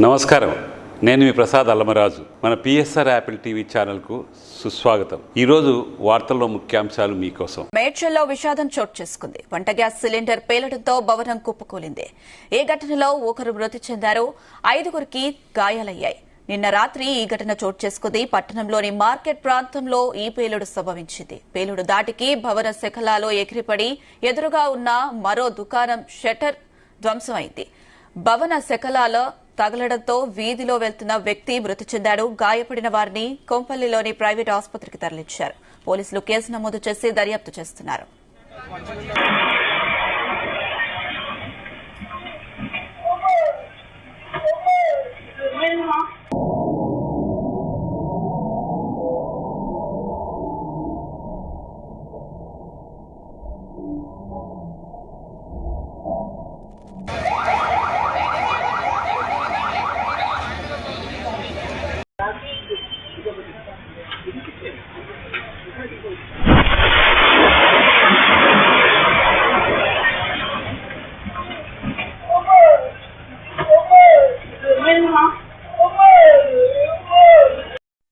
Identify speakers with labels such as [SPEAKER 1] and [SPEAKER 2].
[SPEAKER 1] నమస్కారం. నేను మీ ప్రసాద్ అల్లమరాజు. మన పిఎస్ఆర్ యాపిల్ టీవీ ఛానల్కు సుస్వాగతం. ఈరోజు వార్తల్లో ముఖ్యాంశాలు మీకోసం.
[SPEAKER 2] మేడ్చల్లో విషాదం చోటు చేసుకుంది. వంట గ్యాస్ సిలిండర్ పేలడంతో భవనం కుప్పకూలింది. ఈ ఘటనలో ఒకరు మృతి చెందారు ఐదుగురికి గాయాలయ్యాయి. నిన్న రాత్రి ఈ ఘటన చోటు చేసుకుంది. పట్టణంలోని మార్కెట్ ప్రాంతంలో ఈ పేలుడు సంభవించింది. పేలుడు దాటికి భవన శకలాలో ఎగిరిపడి ఎదురుగా ఉన్న మరో దుకాణం షట్టర్ ధ్వంసమైంది. భవన శకలాలో తగలడంతో వీధిలో వెళ్తున్న వ్యక్తి మృతి చెందాడు. గాయపడిన వారిని కొంపల్లిలోని ప్రైవేట్ ఆసుపత్రికి తరలించారు. పోలీసులు కేసు నమోదు చేసి దర్యాప్తు చేస్తున్నారు.